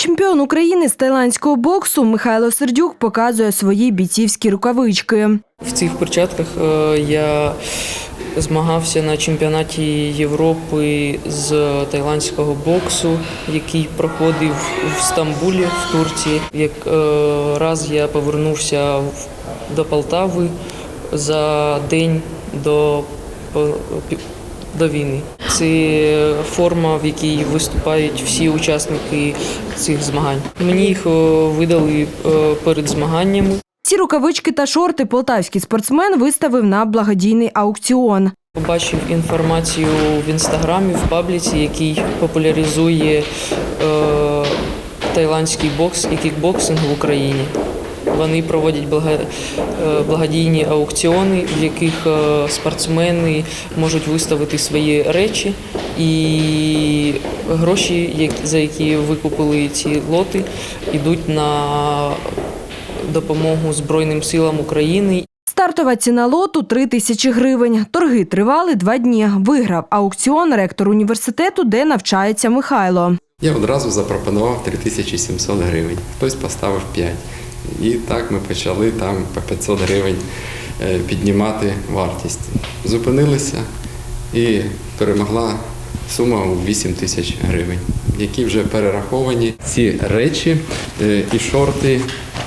Чемпіон України з тайландського боксу Михайло Сердюк показує свої бійцівські рукавички. В цих перчатках е, я змагався на чемпіонаті Європи з тайландського боксу, який проходив в Стамбулі в Турції. Як е, раз я повернувся до Полтави за день до, до війни. Це форма, в якій виступають всі учасники цих змагань. Мені їх е, видали е, перед змаганнями. Ці рукавички та шорти полтавський спортсмен виставив на благодійний аукціон. Побачив інформацію в інстаграмі, в пабліці, який популяризує е, тайландський бокс і кікбоксинг в Україні. Вони проводять блага- е, благодійні аукціони, в яких е, спортсмени можуть виставити свої речі, і гроші, за які викупили ці лоти, йдуть на допомогу Збройним силам України Стартова ціна лоту 3 тисячі гривень. Торги тривали два дні. Виграв аукціон ректор університету, де навчається Михайло. Я одразу запропонував 3700 гривень. Хтось поставив 5. І так ми почали там по 500 гривень е, піднімати вартість. Зупинилися і перемогла сума у 8 тисяч гривень, які вже перераховані. Ці речі, е, і шорти,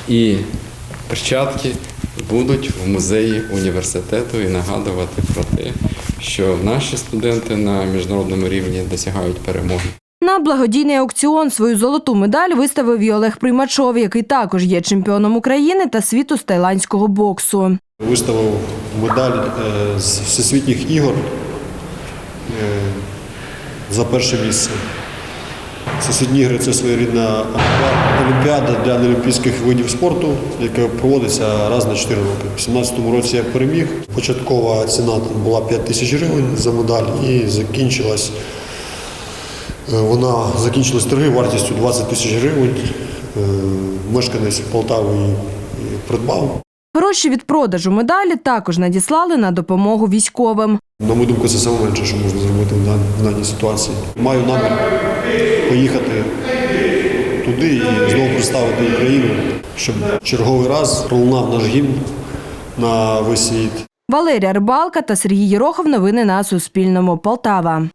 і перчатки будуть в музеї університету і нагадувати про те, що наші студенти на міжнародному рівні досягають перемоги. На благодійний аукціон свою золоту медаль виставив і Олег Примачов, який також є чемпіоном України та світу з тайландського боксу. Виставив медаль е, з всесвітніх ігор е, за перше місце. Всесвітні ігри це своєрідна олімпіада для неолімпійських видів спорту, яка проводиться раз на 4 роки. У 2017 році я переміг. Початкова ціна була 5 тисяч гривень за медаль і закінчилась. Е, Вона закінчилась торги вартістю 20 тисяч гривень. Е, Мешканець Полтави її її придбав. Гроші від продажу медалі також надіслали на допомогу військовим. На мою думку, це саме менше, що можна зробити в даній ситуації. Маю намір поїхати туди і знову представити Україну, щоб черговий раз пролунав наш гімн на весь світ. Валерія Рибалка та Сергій Єрохов. Новини на Суспільному. Полтава.